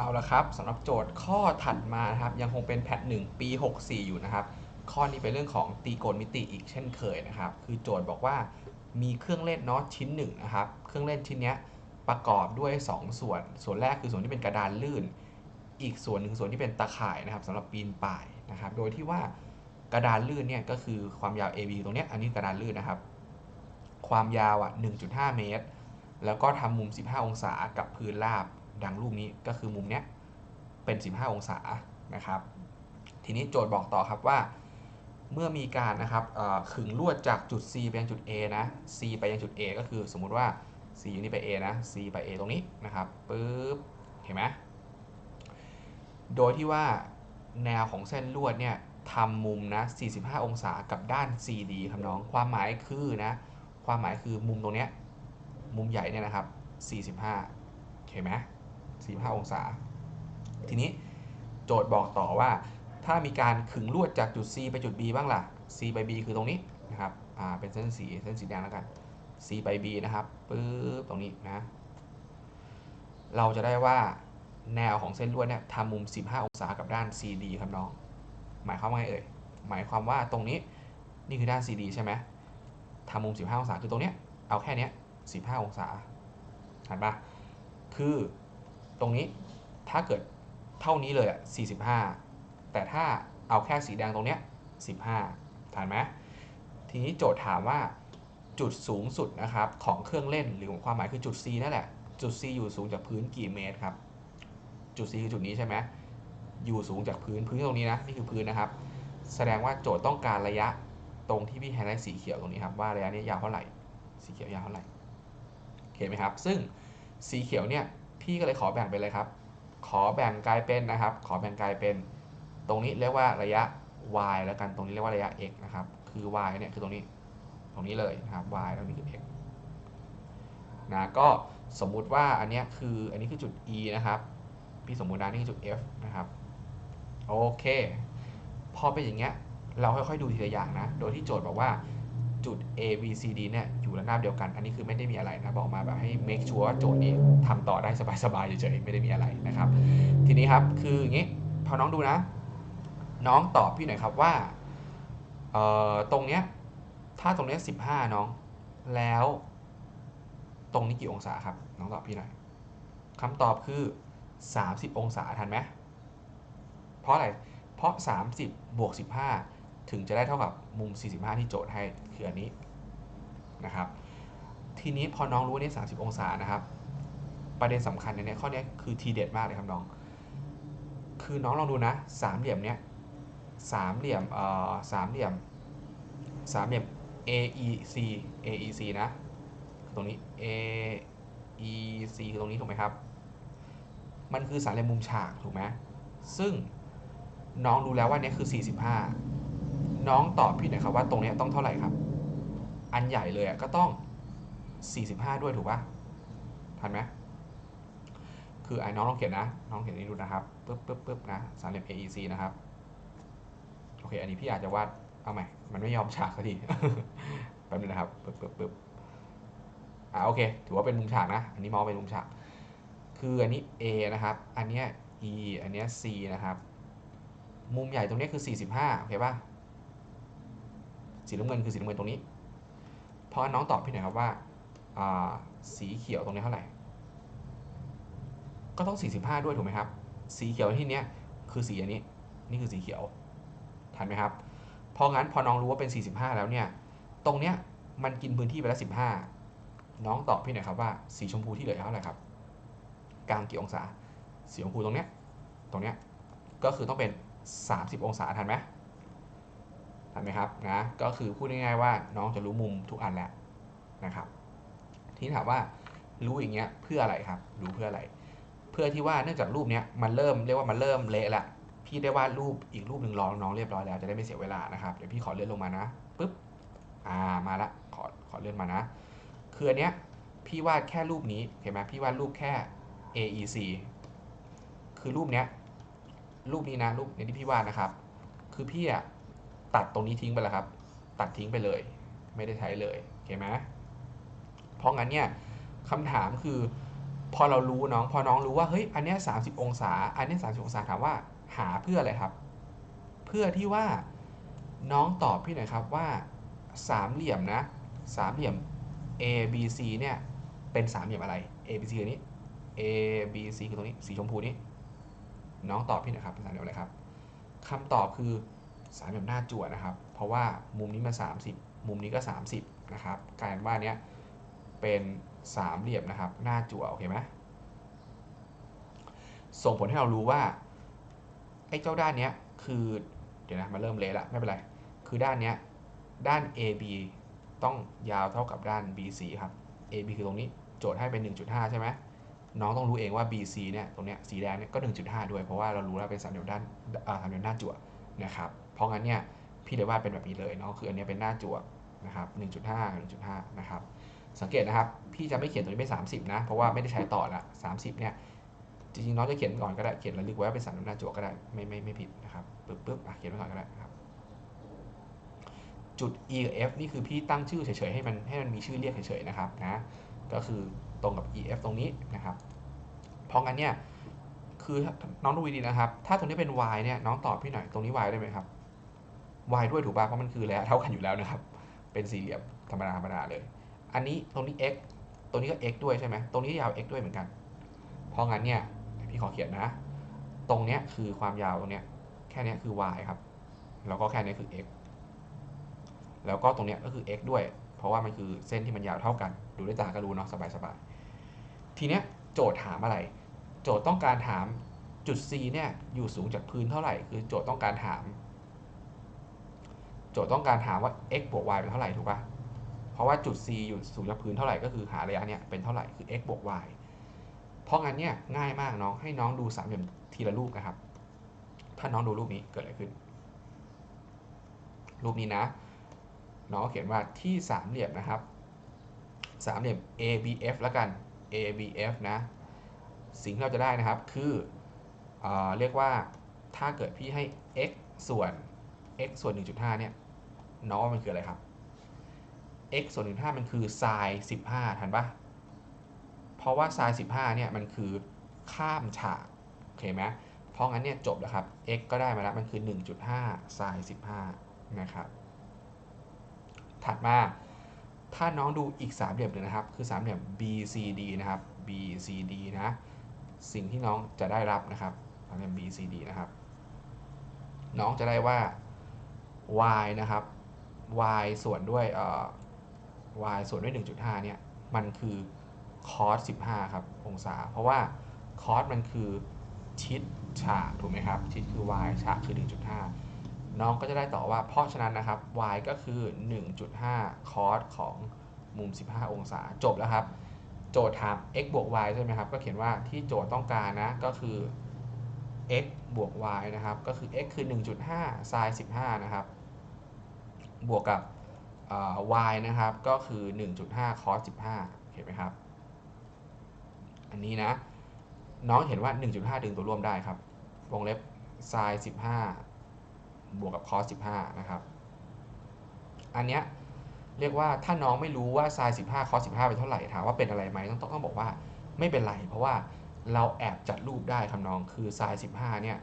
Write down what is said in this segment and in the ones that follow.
เอาละครับสำหรับโจทย์ข้อถัดมานะครับ ยังคงเป็นแพทหนึ่งปี 64 อยู่นะครับ ข้อนี้เป็นเรื่องของตีโกณมิติอีกเช่นเคยนะครับ คือโจทย์บอกว่ามีเครื่องเล่นเนาะชิ้นหนึ่งนะครับ เครื่องเล่นชิ้นนี้ประกอบด้วย 2 ส่วน ส่วนแรกคือส่วนที่เป็นกระดานลื่น อีกส่วนหนึ่งส่วนที่เป็นตะข่ายนะครับสำหรับปีนป่ายนะครับ โดยที่ว่ากระดานลื่นเนี่ยก็คือความยาว AB ตรงเนี้ยอันนี้กระดานลื่นนะครับ ความยาวอะ1.5 เมตร แล้วก็ทำมุม 15 องศากับพื้นราบ ดังรูปนี้ก็คือมุมเนี้ยเป็น 15 องศานะครับ ทีนี้โจทย์บอกต่อครับว่า เมื่อมีการนะครับขึงลวดจากจุด C ไปยังจุด A นะ C ไปยังจุด A ก็คือสมมุติว่า C อยู่นี่ไป A นะ C ไป A ตรงนี้นะครับปึ๊บเห็นไหมโดยที่ว่าแนวของเส้นลวดเนี่ยทำมุมนะ 45 องศากับด้าน CD ครับน้อง ความหมายคือนะ ความหมายคือมุมตรงเนี้ย มุมใหญ่เนี่ยนะครับ 45เห็นไหม 45 องศา ทีนี้โจทย์บอกต่อว่า ถ้ามีการขึงลวดจากจุด C ไปจุด B บ้างล่ะ C ไป B คือตรงนี้นะครับอ่าเป็นเส้นสีเส้นสีแดงแล้วกัน C ไป B นะครับปึ๊บตรงนี้นะ เราจะได้ว่าแนวของเส้นลวดเนี่ยทำมุม 15 องศากับด้าน CD ครับน้อง หมายความว่าไงเอ่ย หมายความว่าตรงนี้นี่คือด้าน CD ใช่ไหมทำมุม 15 องศาคือตรงเนี้ย เอาแค่เนี้ย 15 องศาเห็นปะคือ ตรงนี้ถ้าเกิดเท่านี้เลยอะ45 แต่ถ้าเอาแค่สีแดงตรงเนี้ย15ทันไหมทีนี้โจทย์ถามว่าจุดสูงสุดนะครับของเครื่องเล่นหรือของความหมายคือจุด C นั่นแหละ จุด C อยู่สูงจากพื้นกี่เมตรครับ จุด C คือจุดนี้ใช่ไหมอยู่สูงจากพื้นพื้นตรงนี้นะนี่คือพื้นนะครับ แสดงว่าโจทย์ต้องการระยะตรงที่พี่ไฮไลท์สีเขียวตรงนี้ครับว่าระยะนี้ยาวเท่าไหร่ สีเขียวยาวเท่าไหร่เห็นไหมครับ ซึ่งสีเขียวเนี่ย พี่ก็เลยขอแบ่งไปเลยครับ ขอแบ่งกลายเป็นนะครับ ขอแบ่งกลายเป็น ตรงนี้เรียกว่าระยะ y แล้วกัน ตรงนี้เรียกว่าระยะ x นะครับ คือ y เนี่ยคือตรงนี้ ตรงนี้เลยนะครับ y ตรงนี้คือ x นะก็สมมุติว่าอันเนี้ยคืออันนี้คือจุด e นะครับ พี่สมมุตินะนี่คือจุด f นะครับ โอเค พอเป็นอย่างเงี้ย เราค่อยๆดูทีละอย่างนะ โดยที่โจทย์บอกว่าจุด A B C D เนี่ย อยู่ระนาบเดียวกัน อันนี้คือไม่ได้มีอะไรนะบอกมาแบบให้ make sure ว่าโจทย์นี้ทำต่อได้สบายๆเฉยๆไม่ได้มีอะไรนะครับ ทีนี้ครับคืออย่างงี้พอน้องดูนะ น้องตอบพี่หน่อยครับว่าเอ่อตรงเนี้ยถ้าตรงเนี้ย15น้อง แล้วตรงนี้กี่องศาครับ น้องตอบพี่หน่อยคำตอบคือ 30 องศาทันไหมเพราะอะไร เพราะ 30 บวก 15 ถึงจะได้เท่ากับมุม 45 ที่โจทย์ให้คืออันนี้ นะครับ ทีนี้พอน้องรู้ว่านี่30 องศานะครับ ประเด็นสำคัญในเนี้ยข้อนี้คือทีเด็ดมากเลยครับน้อง คือน้องลองดูนะสามเหลี่ยมเนี้ยสามเหลี่ยมเอ่อสามเหลี่ยมสามเหลี่ยม AEC AEC นะ ตรงนี้ AEC คือตรงนี้ถูกไหมครับ มันคือสามเหลี่ยมมุมฉากถูกไหมซึ่งน้องรู้แล้วว่าเนี้ยคือ 45 น้องตอบพี่หน่อยครับว่าตรงเนี้ยต้องเท่าไหร่ครับ อันใหญ่เลยอะก็ต้อง 45 ด้วยถูกปะทันไหมคือไอ้น้องลองเขียนนะ น้องเขียนนี้ดูนะครับปึ๊บปึ๊บปึ๊บนะสามเหลี่ยม AEC นะครับโอเคอันนี้พี่อาจจะวาดเอาใหม่มันไม่ยอมฉากสักทีแป๊บนึงนะครับปึ๊บปึ๊บปึ๊บอ่าโอเค ถือว่าเป็นมุมฉากนะ อันนี้มองเป็นมุมฉาก คืออันนี้ A นะครับ อันเนี้ย E อันเนี้ย C นะครับ มุมใหญ่ตรงนี้คือ 45โอเคป่ะสีน้ำเงินคือสีน้ำเงินตรงนี้ เพราะน้องตอบพี่หน่อยครับว่าาสีเขียวตรงนี้เท่าไหร่ ก็ต้อง 45 ด้วยถูกไหมครับ สีเขียวที่เนี้ยคือสีอันนี้ นี่คือสีเขียวทันไหมครับเพราะงั้นพอน้องรู้ว่าเป็น 45 แล้วเนี่ย ตรงเนี้ยมันกินพื้นที่ไปแล้ว 15 น้องตอบพี่หน่อยครับว่าสีชมพูที่เหลือเท่าไหร่ครับ กลางกี่องศา สีชมพูตรงเนี้ย ตรงเนี้ย ก็คือต้องเป็น 30 องศาทันไหม ทันไหมครับนะก็คือพูดง่ายๆว่าน้องจะรู้มุมทุกอันแล้วนะครับ ทีนี้ถามว่ารู้อย่างเงี้ยเพื่ออะไรครับรู้เพื่ออะไร เพื่อที่ว่าเนื่องจากรูปเนี้ยมันเริ่มเรียกว่ามันเริ่มเละละพี่ได้วาดรูปอีกรูปหนึ่งรองน้องเรียบร้อยแล้วจะได้ไม่เสียเวลานะครับเดี๋ยวพี่ขอเลื่อนลงมานะปุ๊บอ่ามาละขอขอเลื่อนมานะคืออันเนี้ยพี่วาดแค่รูปนี้เห็นไหมพี่วาดรูปแค่ AEC คือรูปเนี้ยรูปนี้นะรูปในที่พี่วาดนะครับ คือพี่อะ ตัดตรงนี้ทิ้งไปแล้วครับ ตัดทิ้งไปเลย ไม่ได้ใช้เลยโอเคไหมเพราะงั้นเนี่ยคำถามคือพอเรารู้น้องพอน้องรู้ว่าเฮ้ยอันเนี้ย30องศา อันเนี้ย30องศาถามว่าหาเพื่ออะไรครับ เพื่อที่ว่าน้องตอบพี่หน่อยครับว่าสามเหลี่ยมนะสามเหลี่ยม A B C เนี่ยเป็นสามเหลี่ยมอะไร A B C คือนี้ A B C คือตรงนี้สีชมพูนี้ น้องตอบพี่หน่อยครับเป็นสามเหลี่ยมอะไรครับคำตอบคือ สามเหลี่ยมหน้าจั่วนะครับ เพราะว่ามุมนี้มัน 30 มุมนี้ก็ 30 นะครับกลายเป็นว่าเนี้ยเป็นสามเหลี่ยมนะครับ หน้าจั่วโอเคไหมส่งผลให้เรารู้ว่าไอ้เจ้าด้านเนี้ยคือเดี๋ยวนะมาเริ่มเละละไม่เป็นไร คือด้านเนี้ยด้าน AB ต้องยาวเท่ากับด้าน BC ครับ AB คือตรงนี้โจทย์ให้เป็น 1.5 ใช่ไหมน้องต้องรู้เองว่า BC เนี่ยตรงเนี้ยสีแดงเนี่ยก็ 1.5 ด้วยเพราะว่าเรารู้แล้วเป็นสามเหลี่ยมด้านอ่าสามเหลี่ยมหน้าจั่วนะครับ ราะงั้นเนี่ยพี่เลยว่าเป็นแบบนี้เลยเนาะคืออันนี้เป็นหน้าจั่วนะครับ1.5 1.5นะครับสังเกตนะครับ พี่จะไม่เขียนตัวนี้เป็น30 นะ เพราะว่าไม่ได้ใช้ต่อละ30 เนี่ย จริงๆน้องจะเขียนก่อนก็ได้ เขียนระลึกไว้ว่าเป็นสามหลี่ยมหน้าจั่วก็ได้ ไม่ไม่ไม่ผิดนะครับปึ๊บปึ๊บอะเขียนไว้ก่อนก็ได้ครับ จุด e กับ f นี่คือพี่ตั้งชื่อเฉยๆให้มันให้มันมีชื่อเรียกเฉยๆนะครับนะ ก็คือตรงกับ e f ตรงนี้นะครับ เพราะงั้นเนี่ย คือน้องดูดีนะครับ ถ้าตรงนี้เป็น y เนี่ย น้องตอบพี่หน่อย ตรงนี้ y ได้ไหมครับ y ด้วยถูกป่ะเพราะมันคือระยะเท่ากันอยู่แล้วนะครับ เป็นสี่เหลี่ยมธรรมดาธรรมดาเลย อันนี้ตรงนี้ x ตรงนี้ก็ x ด้วยใช่ไหมตรงนี้ยาว x ด้วยเหมือนกัน เพราะงั้นเนี่ยพี่ขอเขียนนะ ตรงเนี้ยคือความยาวตรงเนี้ยแค่เนี้ยคือ y ครับ แล้วก็แค่นี้คือ x แล้วก็ตรงเนี้ยก็คือ x ด้วย เพราะว่ามันคือเส้นที่มันยาวเท่ากัน ดูด้วยตาก็รู้เนาะสบายๆ ทีเนี้ยโจทย์ถามอะไร โจทย์ต้องการถามจุด C เนี่ยอยู่สูงจากพื้นเท่าไหร่ คือโจทย์ต้องการถาม โจทย์ต้องการถามว่า x บวก y เป็นเท่าไหร่ถูกปะเพราะว่าจุด C อยู่สูงจากพื้นเท่าไหร่ก็คือหาระยะเนี่ยเป็นเท่าไหร่คือ x บวก y เพราะงั้นเนี่ยง่ายมากน้องให้น้องดูสามเหลี่ยมทีละรูปนะครับ ถ้าน้องดูรูปนี้เกิดอะไรขึ้น รูปนี้นะ น้องเขียนว่าที่สามเหลี่ยมนะครับสามเหลี่ยม ABF แล้วกัน ABF นะ สิ่งที่เราจะได้นะครับคือเอเรียกว่าถ้าเกิดพี่ให้ x ส่วน x ส่วน 1.5 เนี่ยน้องว่ามันคืออะไรครับ x ส่วน 1.5 มันคือ sin 15 ทันปะเพราะว่า sin 15 เนี่ยมันคือข้ามฉากโอเคไหมเพราะงั้นเนี่ยจบแล้วครับ x ก็ได้มาแล้วมันคือ 1.5 sin 15 นะครับ ถัดมาถ้าน้องดูอีกสามเหลี่ยมหนึ่งนะครับ คือสามเหลี่ยม BCD นะครับ BCD นะ สิ่งที่น้องจะได้รับนะครับสามเหลี่ยม BCD นะครับ น้องจะได้ว่า y นะครับ y ส่วนด้วยเอ่อ y ส่วนด้วย 1.5 เนี่ย มันคือ cos 15 ครับ องศา เพราะว่า cos มันคือชิดฉากถูกไหมครับ ชิดคือ y ฉากคือ 1.5 น้องก็จะได้ต่อว่า เพราะฉะนั้นนะครับ y ก็คือ 1.5 cos ของมุม 15 องศา จบแล้วครับ โจทย์ถาม x บวก y ใช่ไหมครับ ก็เขียนว่าที่โจทย์ต้องการนะ ก็คือ x บวก y นะครับ ก็คือ x คือ 1.5 sin 15 นะครับ บวกกับ y นะครับ ก็คือ 1.5 cos 15 เห็นไหมครับ อันนี้นะ น้องเห็นว่า 1.5 ดึงตัวร่วมได้ครับ วงเล็บ sin 15 บวกกับ cos 15 นะครับ อันเนี้ยเรียกว่าถ้าน้องไม่รู้ว่า sin 15 cos 15 เป็นเท่าไหร่ถามว่าเป็นอะไรไหมต้องต้องบอกว่าไม่เป็นไร เพราะว่าเราแอบจัดรูปได้ครับน้องคือ sin 15 เนี่ย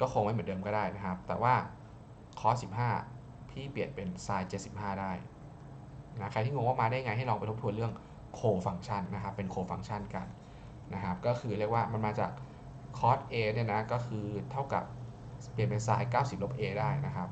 ก็คงไม่เหมือนเดิมก็ได้นะครับ แต่ว่า cos 15 พี่เปลี่ยนเป็น sin 75 ได้นะใครที่งงว่ามาได้ไงให้ลองไปทบทวนเรื่องโคฟังชันนะครับ เป็นโคฟังชันกันนะครับ ก็คือเรียกว่ามันมาจาก cos a เนี่ยนะ ก็คือเท่ากับเปลี่ยนเป็น sin 90 ลบ a ได้นะครับ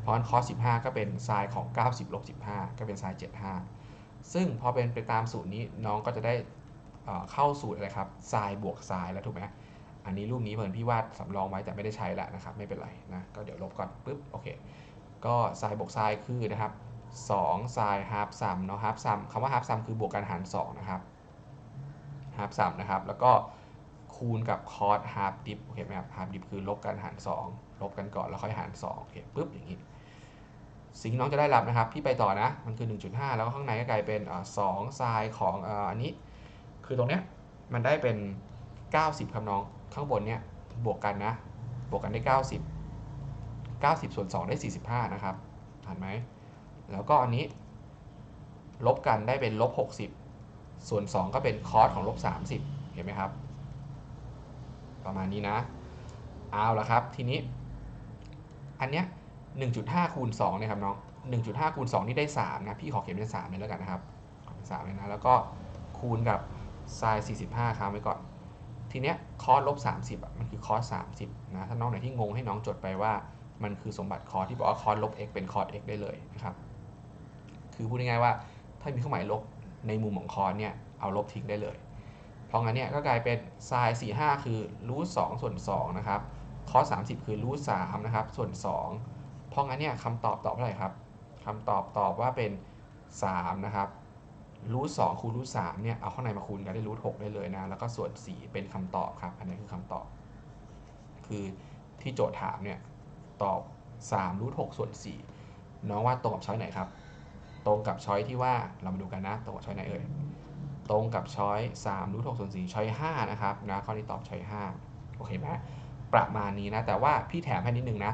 เพราะ cos 15 ก็เป็น sin ของ 90 ลบ 15 ก็เป็น sin 75 ซึ่งพอเป็นไปตามสูตรนี้น้องก็จะได้เข้าสูตรอะไรครับ sin บวก sin แล้วถูกไหม อันนี้รูปนี้เหมือนพี่วาดสำรองไว้แต่ไม่ได้ใช้แล้วนะครับ ไม่เป็นไรนะก็เดี๋ยวลบก่อนปุ๊บโอเค ก็ sin บวก sin คือนะครับ2 sin half sum เนาะ half sum คำว่า half sum คือบวกกันหาร2นะครับ half sum นะครับ แล้วก็คูณกับ cos half dip โอเคไหมครับ half dip คือลบกันหาร 2 ลบกันก่อนแล้วค่อยหาร2โอเคปุ๊บอย่างนี้สิ่งน้องจะได้รับนะครับพี่ไปต่อนะ มันคือ 1.5 แล้วข้างในก็กลายเป็นอ2 sin ของอันนี้ คือตรงเนี้ยมันได้เป็น 90 ครับน้อง ข้างบนเนี้ยบวกกันนะ บวกกันได้ 90 90 ส่วน 2 ได้ 45 นะครับเห็นไหม แล้วก็อันนี้ ลบกันได้เป็นลบ 60 ส่วน 2 ก็เป็นคอสของลบ 30 เห็นไหมครับ ประมาณนี้นะ เอาละครับ ทีนี้ อันเนี้ย 1.5 คูณ2เนี่ยครับน้อง 1.5 คูณ 2 นี่ได้ 3 นะ พี่ขอเขียนเป็น3เลยแล้วกันนะครับขอเป็น3เลยนะ แล้วก็คูณกับไซน์45 ค้างไว้ก่อน ทีเนี้ยคอร์สลบ30อะมันคือคอร์ส30นะถ้าน้องไหนที่งงให้น้องจดไปว่ามันคือสมบัติคอร์สที่บอกว่าคอร์สลบ x เป็นคอร์ส x ได้เลยนะครับ คือพูดง่ายๆว่าถ้ามีเครื่องหมายลบในมุมของคอร์สเนี่ยเอาลบทิ้งได้เลย เพราะงั้นเนี่ยก็กลายเป็นไซน์45คือรูท2ส่วน2นะครับคอร์ส30คือรูท3นะครับส่วน2เพราะงั้นเนี่ยคำตอบตอบเท่าไหร่ครับคำตอบตอบว่าเป็น 3 นะครับ รูท2คูณรูท3เนี่ยเอาข้างในมาคูณกันได้รูท6ได้เลยนะ แล้วก็ส่วน4เป็นคำตอบครับ อันนี้คือคำตอบ คือที่โจทย์ถามเนี่ยตอบ3รูท6ส่วน4น้องว่าตรงกับช้อยไหนครับ ตรงกับช้อยที่ว่าเรามาดูกันนะ ตรงกับช้อยไหนเอ่ยตรงกับช้อย3รูท6ส่วน4ช้อย5นะครับนะข้อนี้ตอบช้อย5โอเคไหมประมาณนี้นะ แต่ว่าพี่แถมให้นิดนึงนะ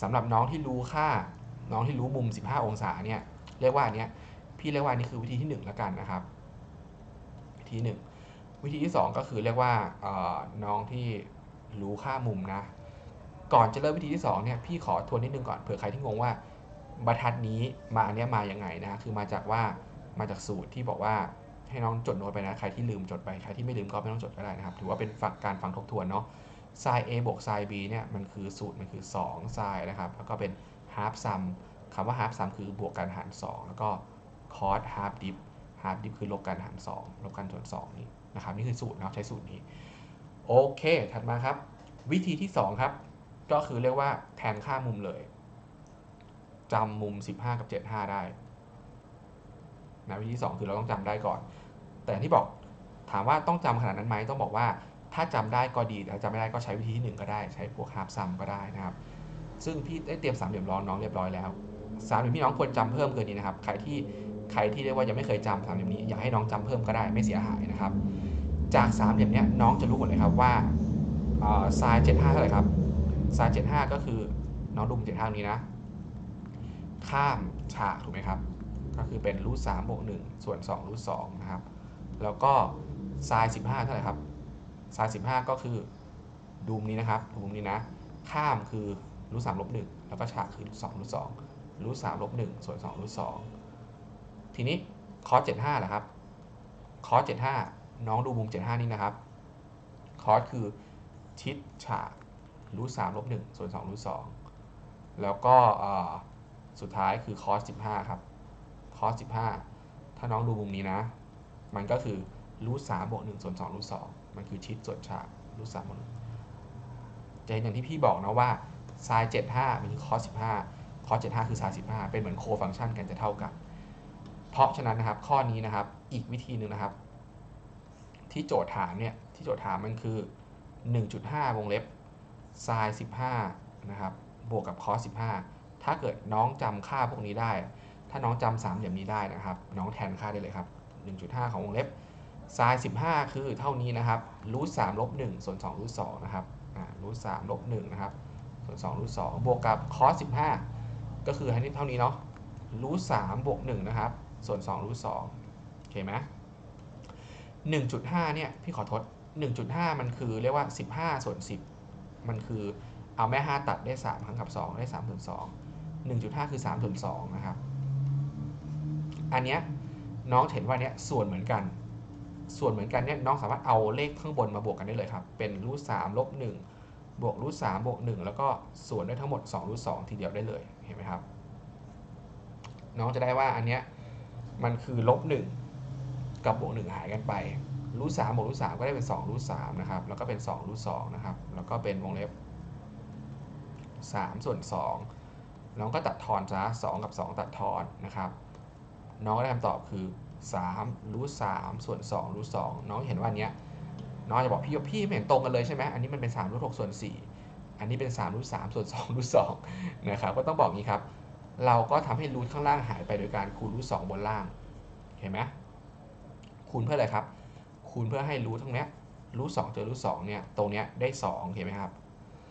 สำหรับน้องที่รู้ค่าน้องที่รู้มุม 15 องศาเนี่ยเรียกว่าอันเนี้ย พี่เรียกว่านี่คือวิธีที่1แล้วกันนะครับ วิธีหนึ่งวิธีที่ 2 ก็คือเรียกว่าน้องที่รู้ค่ามุมนะ ก่อนจะเริ่มวิธีที่2เนี่ยพี่ขอทวนนิดนึงก่อนเผื่อใครที่งงว่าบรรทัดนี้มาอันเนี้ยมาอย่างไงนะคือมาจากว่ามาจากสูตรที่บอกว่าให้น้องจดโน้ตไปนะ ใครที่ลืมจดไป ใครที่ไม่ลืมก็ไม่ต้องจดก็ได้นะครับ ถือว่าเป็นฝักการฟังทบทวนเนาะ sin a บวก sin b เนี่ย มันคือสูตร มันคือ 2 sin นะครับ แล้วก็เป็น half sum คำว่า half sum คือบวกกันหาร 2 แล้วก็ cos half dip half dip คือลบกันหาร2ลบกันส่วน2นี่นะครับนี่คือสูตรนะครับใช้สูตรนี้ โอเค ถัดมาครับ วิธีที่ 2 ครับ ก็คือเรียกว่าแทนค่ามุมเลยจำมุม 15 กับ 75 ได้นะวิธีที่ 2 คือเราต้องจำได้ก่อน แต่ที่บอกถามว่าต้องจำขนาดนั้นไหมต้องบอกว่าถ้าจำได้ก็ดีแต่จำไม่ได้ก็ใช้วิธีที่ 1 ก็ได้ ใช้พวกฮาร์ปซัมก็ได้นะครับ ซึ่งพี่ได้เตรียมสามเหลี่ยมรองน้องเรียบร้อยแล้วสามเหลี่ยมพี่น้องควรจำเพิ่มเกินนี้นะครับ ใครที่ ใครที่เรียกว่ายังไม่เคยจำสามเหลี่ยมนี้อยากให้น้องจำเพิ่มก็ได้ไม่เสียหายนะครับ จากสามเหลี่ยมนี้น้องจะรู้หมดเลยครับว่าไซน์เจ็ดห้าเท่าไหร่ครับไซน์เจ็ดห้าก็คือน้องดูเจ็ดห้านี้นะ ข้ามฉากถูกไหมครับ ก็คือเป็นรูทสามบวกหนึ่งส่วนสองรูทสองนะครับ แล้วก็ไซน์สิบห้าเท่าไหร่ครับไซน์สิบห้าก็คือดูมนี้นะครับดูมนี้นะ ข้ามคือรูทสามลบหนึ่งแล้วก็ฉากคือรูทสองรูทสองรูทสามลบหนึ่งส่วนสองรูทสอง ทีนี้คอสเจ็ดห้าแหละครับคอสเจ็ดห้าน้องดูมุมเจ็ดห้านี่นะครับคอสคือชิดฉากรูทสามลบหนึ่งส่วนสองรูทสองแล้วก็สุดท้ายคือคอสสิบห้าครับคอสสิบห้าถ้าน้องดูมุมนี้นะ มันก็คือรูทสามบวกหนึ่งส่วนสองรูทสองมันคือชิดส่วนฉากรูทสามบวกหนึ่งจะเห็นอย่างที่พี่บอกนะว่าไซน์75มันคือคอส15คอส75คือไซน์15เป็นเหมือนโคฟังชันกันจะเท่ากัน เพราะฉะนั้นนะครับข้อนี้นะครับอีกวิธีหนึ่งนะครับ ที่โจทย์ถามเนี่ยที่โจทย์ถามมันคือ 1.5 วงเล็บไซน์15 นะครับ บวกกับคอส15 ถ้าเกิดน้องจำค่าพวกนี้ได้ ถ้าน้องจำสามเหลี่ยมนี้ได้นะครับ น้องแทนค่าได้เลยครับ 1.5 ของวงเล็บไซน์15 คือเท่านี้นะครับรูท3ลบ1ส่วน2รูท2นะครับรูท3ลบ1นะครับส่วน2รูท2บวกกับคอส15 ก็คือให้นี้เท่านี้เนาะรูท3บวก1นะครับ ส่วน2รูท2โอเคไหม1.5เนี่ยพี่ขอทด1.5มันคือเรียกว่า15ส่วน10มันคือเอาแม่5ตัดได้3ครั้งกับ2ได้3ส่วน2 1.5คือ3ส่วน2นะครับอันเนี้ยน้องเห็นว่าเนี้ยส่วนเหมือนกัน ส่วนเหมือนกันเนี่ยน้องสามารถเอาเลขข้างบนมาบวกกันได้เลยครับ เป็นรูท3ลบ1บวกรูท3บวก1แล้วก็ส่วนได้ทั้งหมด2รูท2ทีเดียวได้เลยเห็นไหมครับ น้องจะได้ว่าอันเนี้ย มันคือลบ1กับบวก1หายกันไปรูท3บวกรูท3ก็ได้เป็น2รูท3นะครับ แล้วก็เป็น2รูท2นะครับ แล้วก็เป็นวงเล็บ3ส่วน2น้องก็ตัดทอนซะ2กับ2ตัดทอนนะครับ น้องก็ได้คำตอบคือ3รูท3ส่วน2รูท2น้องเห็นว่าอันเนี้ยน้องจะบอกพี่ว่าพี่ไม่เห็นตรงกันเลยใช่ไหมอันนี้มันเป็น3รูท6ส่วน4อันนี้เป็น3รูท3ส่วน2รูท2นะครับ ก็ต้องบอกงี้ครับ เราก็ทำให้รูทข้างล่างหายไปโดยการคูณรูท2บนล่าง เห็นไหมคูณเพื่ออะไรครับ คูณเพื่อให้รูททั้งนี้รูท2เจอรูท2เนี่ย ตรงเนี้ยได้ 2 เห็นไหมครับ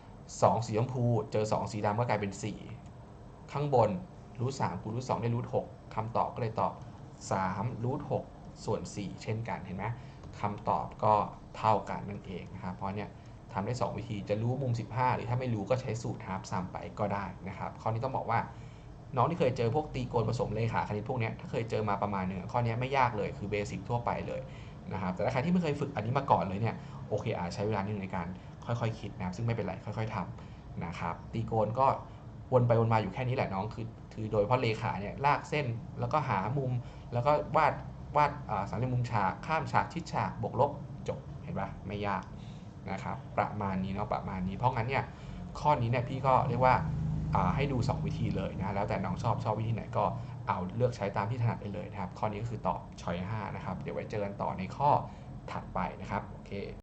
2 สีชมพูเจอ 2 สีดำก็กลายเป็น 4 ข้างบนรูท3คูณรูท2ได้รูท6คำตอบก็เลยตอบ3รูท6ส่วน 4 เช่นกัน เห็นไหมคำตอบก็เท่ากันนั่นเองนะครับ เพราะเนี่ยทำได้ 2 วิธี จะรู้มุม 15 หรือถ้าไม่รู้ก็ใช้สูตรฮาร์ปซัมไปก็ได้นะครับ ข้อนี้ต้องบอกว่า น้องที่เคยเจอพวกตีโกณผสมเลขาคณิตพวกนี้ถ้าเคยเจอมาประมาณหนึ่งข้อนี้ไม่ยากเลยคือเบสิกทั่วไปเลยนะครับแต่ถ้าใครที่ไม่เคยฝึกอันนี้มาก่อนเลยเนี่ยโอเคอาจใช้เวลานิดนึงในการค่อยๆคิดนะครับซึ่งไม่เป็นไรค่อย ๆทำนะครับตีโกณก็วนไปวนมาอยู่แค่นี้แหละน้องคือคือโดยเฉพาะเลขาเนี่ยลากเส้นแล้วก็หามุม แล้วก็วาดวาดสามเหลี่ยมมุมฉากข้ามฉากชิดฉากบวกลบจบเห็นปะไม่ยากนะครับประมาณนี้เนาะประมาณนี้เพราะงั้นเนี่ยข้อนี้เนี่ยพี่ก็เรียกว่า ให้ดู 2 วิธีเลยนะแล้วแต่น้องชอบชอบวิธีไหนก็เอาเลือกใช้ตามที่ถนัดไปเลยนะครับ ข้อนี้ก็คือตอบช้อย5นะครับ เดี๋ยวไว้เจอกันต่อในข้อถัดไปนะครับ โอเค